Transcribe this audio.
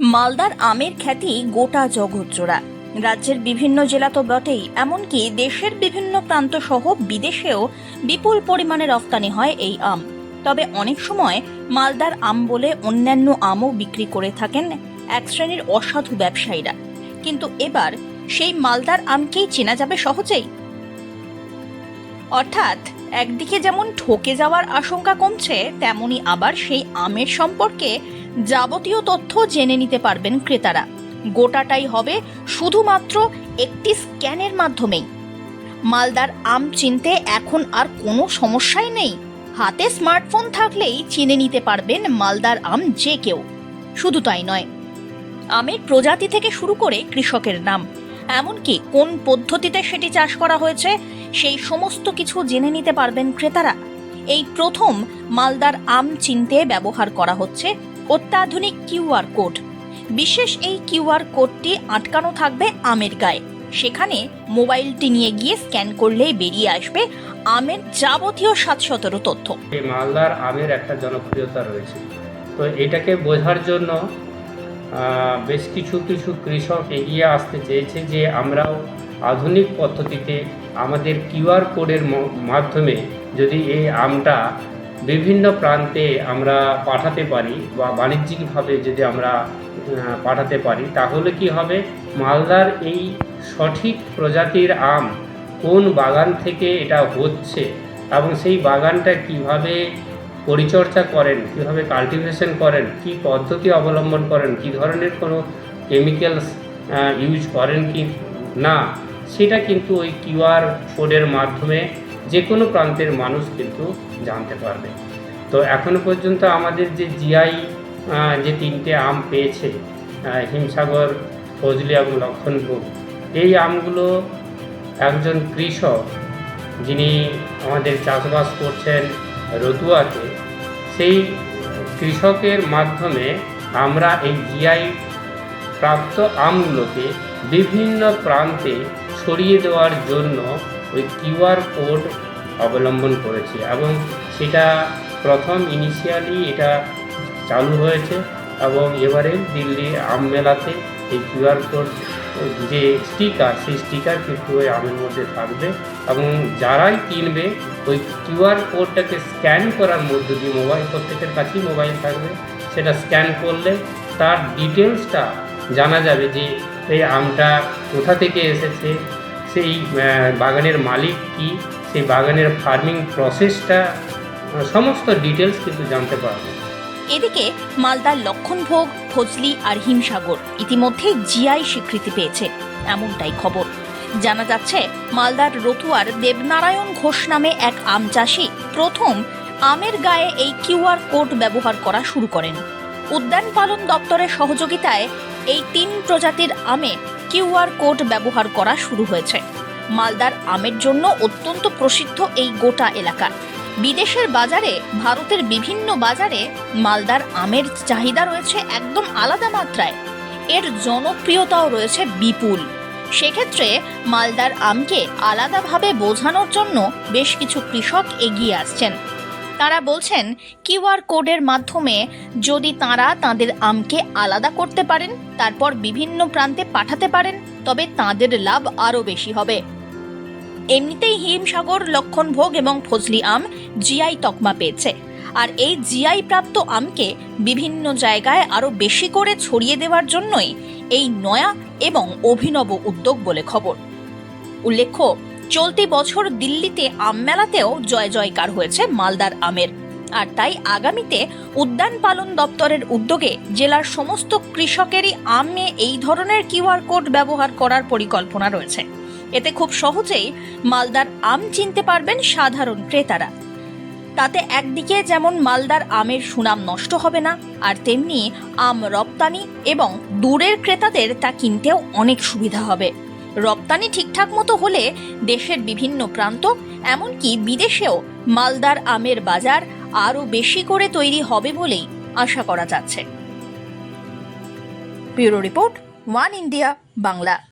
মালদার আমের খ্যাতি গোটা জগৎজোড়া। রাজ্যের বিভিন্ন জেলা তো বটেই, এমনকি দেশের বিভিন্ন প্রান্ত সহ বিদেশেও বিপুল পরিমাণে রফতানি হয় এই আম। তবে অনেক সময় মালদার আম বলে অন্যান্য আমও বিক্রি করে থাকেন এক শ্রেণির অসাধু ব্যবসায়ীরা। কিন্তু এবার সেই মালদার আমকেই চেনা যাবে সহজেই? অর্থাৎ একদিকে যেমন ঠকে যাওয়ার আশঙ্কা কমছে, তেমনি আবার সেই আমের সম্পর্কে যাবতীয় তথ্য জেনে নিতে পারবেন ক্রেতারা। গোটাটাই হবে শুধুমাত্র একটি স্ক্যানের মাধ্যমেই। মালদার আম চিনতে এখন আর কোনো সমস্যাই নেই। হাতে স্মার্টফোন থাকলেই চিনে নিতে পারবেন মালদার আম যে কেউ। শুধু তাই নয়, আমের প্রজাতি থেকে শুরু করে কৃষকের নাম। এমনকি কোন পদ্ধতিতে সেটি চাষ করা হয়েছে সেই সমস্ত কিছু জেনে নিতে পারবেন ক্রেতারা। এই প্রথম মালদার আম চিনতে ব্যবহার করা হচ্ছে। অত্যাধুনিক কিউআর কোড। বিশেষ এই কিউআর কোডটি আটকানো থাকবে আমের গায়ে। সেখানে মোবাইলটি নিয়ে গিয়ে স্ক্যান করলেই বেরিয়ে আসবে আমের যাবতীয় সাত সতেরো তথ্য। এই মালদার আমের একটা জনপ্রিয়তা রয়েছে। তো এটাকে বোঝার জন্য বেশ কিছু কিছু কৃষক এগিয়ে আসতে চেয়েছে যে আমরাও আধুনিক পদ্ধতিতে আমাদের কিউআর কোডের মাধ্যমে যদি এই আমটা বিভিন্ন প্রান্তে আমরা পাঠাতে পারি বা বাণিজ্যিকভাবে যদি আমরা পাঠাতে পারি, তাহলে কি হবে? মালদার এই সঠিক প্রজাতির আম কোন বাগান থেকে এটা হচ্ছে এবং সেই বাগানটা কীভাবে পরিচর্যা করেন, কীভাবে কাল্টিভেশন করেন, কি পদ্ধতি অবলম্বন করেন, কি ধরনের কোনো কেমিক্যালস ইউজ করেন কি না সেটা কিন্তু ওই কিউআর কোডের মাধ্যমে যে কোনো প্রান্তের মানুষ কিন্তু জানতে পারবে। তো এখনও পর্যন্ত আমাদের যে জিআই যে তিনটে আম পেয়েছে হিমসাগর ফজলি এবং লক্ষণভোগ এই আমগুলো একজন কৃষক যিনি আমাদের চাষবাস করছেন রতুয়াতে, সেই কৃষকের মাধ্যমে আমরা এই জিআই প্রাপ্ত আমগুলোকে বিভিন্ন প্রান্তে ছড়িয়ে দেওয়ার জন্য ওই কিউআর কোড অবলম্বন করেছি এবং সেটা প্রথম ইনিশিয়ালি এটা চালু হয়েছে এবং এবারে দিল্লি মেলাতে এই কিউআর কোড যে স্টিকার, সেই স্টিকার কিন্তু ওই আমের মধ্যে থাকবে এবং যারাই কিনবে, ওই কিউআর কোডটাকে স্ক্যান করার মধ্য দিয়ে মোবাইল প্রত্যেকের কাছেই মোবাইল থাকবে। সেটা স্ক্যান করলে তার ডিটেলসটা জানা যাবে যে এই আমটা কোথা থেকে এসেছে? সেই বাগানের মালিক কি? সেই বাগানের ফার্মিং প্রসেসটা সমস্ত ডিটেলস কিন্তু জানতে পারবে। এদিকে মালদার লক্ষণভোগ ফজলি আর হিমসাগর ইতিমধ্যে জিআই স্বীকৃতি পেয়েছে, এমনটাই খবর। জানা যাচ্ছে, মালদার রতুয়ার দেবনারায়ণ ঘোষ নামে এক আম চাষি প্রথম আমের গায়ে এই কিউআর কোড ব্যবহার করা শুরু করেন। উদ্যান পালন দপ্তরের সহযোগিতায় এই তিন প্রজাতির আমে কিউআর কোড ব্যবহার করা শুরু হয়েছে। মালদার আমের জন্য অত্যন্ত প্রসিদ্ধ এই গোটা এলাকা। বিদেশের বাজারে, ভারতের বিভিন্ন বাজারে মালদার আমের চাহিদা রয়েছে একদম আলাদা মাত্রায়। এর জনপ্রিয়তাও রয়েছে বিপুল। সেক্ষেত্রে মালদার আমকে আলাদাভাবে বোঝানোর জন্য বেশ কিছু কৃষক এগিয়ে আসছেন। তারা বলছেন কিউআর কোডের মাধ্যমে যদি তারা তাদের আমকে আলাদা করতে পারেন, তারপর বিভিন্ন প্রান্তে পাঠাতে পারেন, তবে তাদের লাভ আরও বেশি হবে। এমনিতেই হিমসাগর, লক্ষণভোগ এবং ফজলি আম জিআই তকমা পেয়েছে। আর এই জিআই প্রাপ্ত আমকে বিভিন্ন জায়গায় আরও বেশি করে ছড়িয়ে দেওয়ার জন্যই এই নয়া এবং অভিনব উদ্যোগ বলে খবর। উল্লেখ্য চলতি বছর দিল্লিতে আম মেলাতেও জয় জয়কার হয়েছে মালদার আমের। আর তাই আগামীতে উদ্যান পালন দপ্তরের উদ্যোগে জেলার সমস্ত কৃষকেরই আমে এই ধরনের কিউআর কোড ব্যবহার করার পরিকল্পনা রয়েছে। এতে খুব সহজেই মালদার আম চিনতে পারবেন সাধারণ ক্রেতারা। তাতে একদিকে যেমন মালদার আমের সুনাম নষ্ট হবে না, আর তেমনি আম রপ্তানি এবং দূরের ক্রেতাদের তা কিনতেও অনেক সুবিধা হবে। রপ্তানি ঠিকঠাক মতো হলে দেশের বিভিন্ন প্রান্ত, এমনকি বিদেশেও মালদার আমের বাজার আরও বেশি করে তৈরি হবে বলেই আশা করা যাচ্ছে। Bureau report, one India, Bangla.